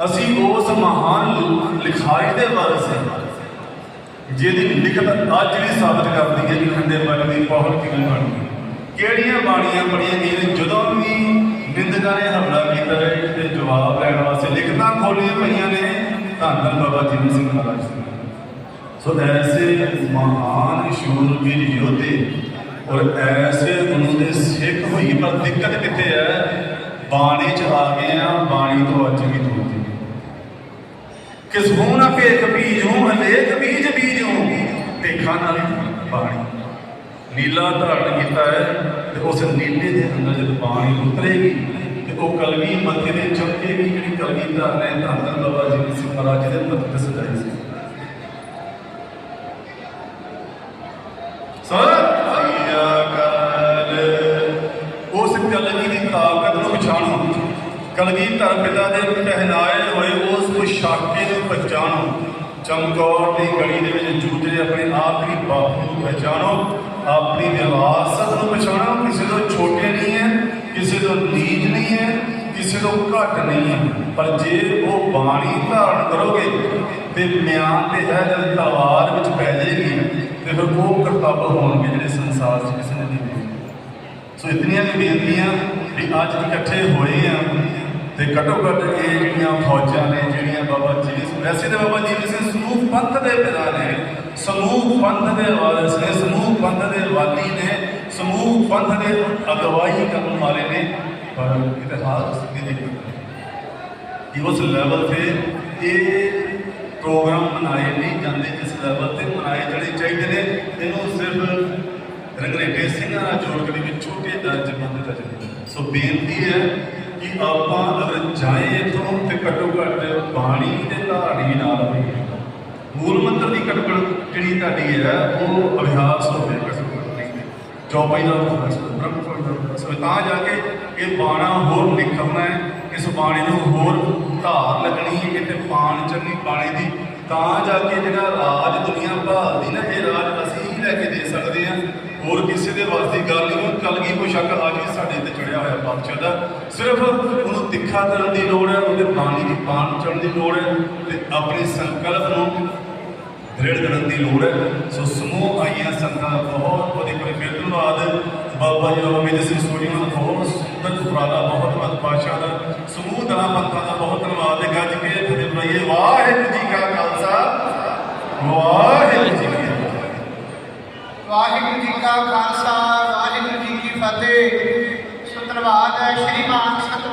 ਅਸੀਂ ਉਸ ਮਹਾਨ ਲਿਖਾਰੀ ਦੇ ਵਾਰਸ ਹਾਂ, ਜਿਹਦੀ ਲਿਖਤ ਅੱਜ ਵੀ ਸਾਬਤ ਕਰਦੀ ਹੈ ਕਿ ਖੰਡੇ ਬਾਰੇ ਦੀ ਪਹੁਲ ਕਿਵੇਂ ਬਣਦੀ ਕਿਹੜੀਆਂ ਬਾਣੀਆਂ ਪੜੀਆਂ ਗਈਆਂ ਜਦੋਂ ਵੀ ਨਿੰਦਕਾਂ ਨੇ ਹਮਲਾ ਕੀਤਾ ਹੈ ਤੇ ਜਵਾਬ ਲੈਣ ਵਾਸਤੇ ਲਿਖਤਾਂ ਖੋਲੀਆਂ ਪਈਆਂ ਨੇ, ਧੰਨ ਧੰਨ ਬਾਬਾ ਜੀਵਨ ਸਿੰਘ ਮਹਾਰਾਜ ਜੀ। ਸੋ ਐਸੇ ਮਹਾਨ ਸ਼ੂਰਵੀਰ ਯੋਧੇ ਔਰ ਐਸੇ ਉਹਨਾਂ ਦੇ ਸਿੱਖ ਹੋਈ ਪਰ ਦਿੱਕਤ ਕਿੱਥੇ ਹੈ? ਬਾਣੀ ਚ ਆ ਗਏ ਆ ਬਾਣੀ ਤੋਂ ਅੱਜ ਵੀ ਦੂਰ ਕਿਸ ਹੂੰ ਨਾ ਭੇਖ ਬੀਜੂੰ ਅਨੇਕ ਬੀਜ ਬੀਜੂੰ ਭੇਖਾਂ ਨਾਲ ਬਾਣੀ ਨੀਲਾ ਧਾਰਨ ਕੀਤਾ ਹੈ ਤੇ ਉਸ ਨੀਲੇ ਦੇ ਅੰਦਰ ਜਦ ਬਾਣੀ ਉਤਰੇਗੀ, ਤੇ ਉਹ ਕਲਗੀ ਮੱਥੇ ਦੇ ਚਮਕੇ ਜਿਹੜੀ ਕਲਗੀ ਧਾਰਨ ਹੈ ਧੰਨ ਬਾਬਾ ਜੀ ਸਿੰਘ ਮਹਾਰਾਜ ਜੀ ਦੇ ਮੱਥੇ ਤੇ ਸਜਾਈ ਸੀ। ਸਤਿ ਉਸ ਕਲਗੀ ਦੀ ਤਾਕਤ ਨੂੰ ਪਛਾਣੋ। ਕਲਗੀ ਧਰ ਪਿਤਾ ਦੇ ਪਹਿਨਾਏ ਨੂੰ ਚਮਕੌਰ ਦੀ ਗਲੀ ਦੇ ਵਿੱਚ ਜੂਝਦੇ ਆਪਣੇ ਆਖਰੀ ਬਾਪੂ ਨੂੰ ਪਛਾਣੋ ਆਪਣੀ ਵਿਰਾਸਤ ਨੂੰ ਪਛਾਣੋ। ਕਿਸੇ ਤੋਂ ਛੋਟੇ ਨਹੀਂ ਹੈ, ਕਿਸੇ ਤੋਂ ਨੀਚ ਨਹੀਂ ਹੈ, ਕਿਸੇ ਤੋਂ ਘੱਟ ਨਹੀਂ ਹੈ। ਪਰ ਜੇ ਉਹ ਬਾਣੀ ਧਾਰਨ ਕਰੋਗੇ, ਤੇ ਮਿਆਨ ਤੇ ਹੈ ਜਦ ਤਲਵਾਰ ਵਿੱਚ ਪੈ ਜਾਏਗੀ ਤੇ ਫਿਰ ਉਹ ਕਰਤੱਵ ਹੋਣਗੇ ਜਿਹੜੇ ਸੰਸਾਰ 'ਚ ਕਿਸੇ ਨੇ ਨਹੀਂ ਸੋ ਇਤਨੀਆਂ ਵੀ ਬੇਨਤੀਆਂ ਵੀ ਅੱਜ ਇਕੱਠੇ ਹੋਏ ਆ। ਤੇ ਘੱਟੋ ਘੱਟ ਇਹ ਜਿਹੜੀਆਂ ਫੌਜਾਂ ਨੇ, ਜਿਹੜੀਆਂ ਬਾਬਾ ਜੀ ਵੈਸੇ ਤਾਂ ਬਾਬਾ ਜੀ ਸਿੰਘ ਸਮੂਹ ਪੰਥ ਦੇ ਪਿਤਾ ਨੇ, ਸਮੂਹ ਪੰਥ ਦੇ ਵਾਰਿਸ ਨੇ, ਸਮੂਹ ਪੰਥ ਦੇ ਵਾਲੀ ਨੇ, ਸਮੂਹ ਪੰਥ ਦੇ ਅਗਵਾਈ ਕਰਨ ਵਾਲੇ ਨੇ, ਪਰ ਇਤਿਹਾਸ ਦੀ ਦਿੱਕਤ ਕਿ ਉਸ ਲੈਵਲ ਤੇ ਇਹ ਪ੍ਰੋਗਰਾਮ ਮਨਾਏ ਨਹੀਂ ਜਾਂਦੇ, ਜਿਸ ਲੈਵਲ ਤੇ ਮਨਾਏ ਜਾਣੇ ਚਾਹੀਦੇ ਨੇ, ਇਹਨੂੰ ਸਿਰਫ ਰੰਗਰੇਟੇ ਸਿੰਘਾਂ ਨਾਲ ਜੋੜ ਕੇ ਵੀ ਛੋਟੇ ਦਰਜ ਬੰਦ ਦਾ ਜਾਂਦਾ ਸੋ ਬੇਨਤੀ ਹੈ ਕਿ ਆਪਾਂ ਅਗਰ ਜਾਏ ਇਥੋਂ ਤੇ ਘੱਟੋ ਘੱਟ ਬਾਣੀ ਦੇ ਧਾਰਨੀ ਨਾਲ ਹੋਈਏ ਮੂਲ ਮੰਤਰ ਦੀ ਕਟਕੜ ਜਿਹੜੀ ਤੁਹਾਡੀ ਹੈ, ਉਹ ਅਭਿਆਸ ਹੋਵੇ ਚੌਪਾਈ ਦਾ ਅਭਿਆਸ ਬ੍ਰਹਮ ਦਾ ਅਭਿਆਸ ਤਾਂ ਜਾ ਕੇ ਇਹ ਬਾਣਾ ਹੋਰ ਨਿਖਰਨਾ ਹੈ, ਇਸ ਬਾਣੀ ਨੂੰ ਹੋਰ ਧਾਰ ਲੱਗਣੀ ਹੈ ਕਿਤੇ ਪਾਣ ਚੰਨੀ ਬਾਣੀ ਦੀ। ਤਾਂ ਜਾ ਕੇ ਜਿਹੜਾ ਰਾਜ ਦੁਨੀਆ ਭਾਲਦੀ ਨਾ, ਇਹ ਰਾਜ ਅਸੀਂ ਹੀ ਲੈ ਕੇ ਦੇ ਸਕਦੇ ਹਾਂ। ਹੋਰ ਕਿਸੇ ਦੇ ਵਾਸਤੇ ਗੱਲ ਨਹੀਂ ਉਹ ਕਲਗੀ ਪੁਸ਼ਕ ਅੱਜ ਵੀ ਸਾਡੇ ਤੇ ਚੜਿਆ ਹੋਇਆ ਪਕਸ਼ ਦਾ ਸਿਰਫ ਉਹਨੂੰ ਤਿੱਖਾ ਕਰਨ ਦੀ ਲੋੜ ਹੈ, ਉਹਦੇ ਬਾਣੀ ਦੀ ਪਾਣ ਚੜਨ ਦੀ ਲੋੜ ਹੈ ਤੇ ਆਪਣੇ ਸੰਕਲਪ ਨੂੰ ਦ੍ਰਿੜ ਕਰਨ ਦੀ ਲੋੜ ਹੈ। ਸੋ ਸਮੂਹ ਆਈਆਂ ਸੰਗਤਾਂ ਦਾ ਬਹੁਤ ਬਹੁਤ ਇੱਕ ਫਿਰ ਧੰਨਵਾਦ ਬਾਬਾ ਜੀ ਬਾਬਾ ਮੇਜਰ ਸਿੰਘ ਸੋਢੀਆਂ ਦਾ ਬਹੁਤ ਸੁੰਦਰ ਉਪਰਾਲਾ ਬਹੁਤ ਬਹੁਤ ਪਾਸ਼ਾ ਦਾ ਸਮੂਹ ਦਾ ਪੰਥਾਂ ਦਾ ਬਹੁਤ ਧੰਨਵਾਦ ਹੈ। ਗੱਜ ਕੇ ਫਤਿਹ ਬੁਲਾਈਏ ਵਾਹਿਗੁਰੂ ਜੀ ਕਾ ਖਾਲਸਾ। ਵਾਹਿਗੁਰੂ ਜੀ ਕੀ ਵਾਹਿਗੁਰੂ ਜੀ ਕਾ ਖਾਲਸਾ, ਵਾਹਿਗੁਰੂ ਜੀ ਕੀ ਫਤਿਹ। ਧੰਨਵਾਦ ਹੈ ਸ਼੍ਰੀਮਾਨ